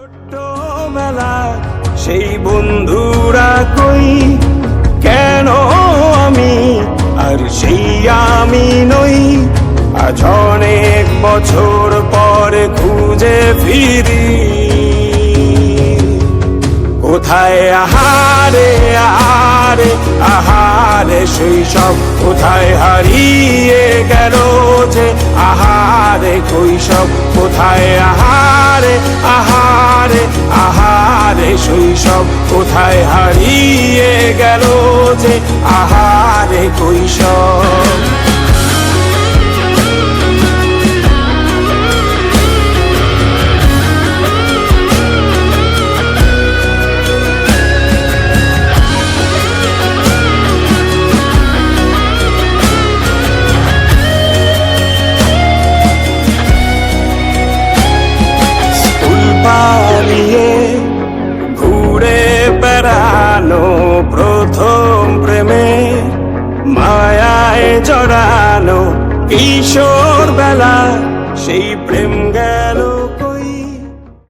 ছোট্টবেলা সেই বন্ধুরা কই? কেন আমি? আর সেই আমি নই। আজ অনেক বছর পরে খুঁজে ফিরি। কোথায় আহারে আহারে আহারে শৈশব কোথায় হারিয়ে গেল যে? আহারে কৈশব কোথায় শৈশব কোথায় হারিয়ে গেল যে আহারে কৈশব বেড়ানো প্রথম প্রেমে মায়ায় জড়ানো কিশোর বেলা সেই প্রেম গেল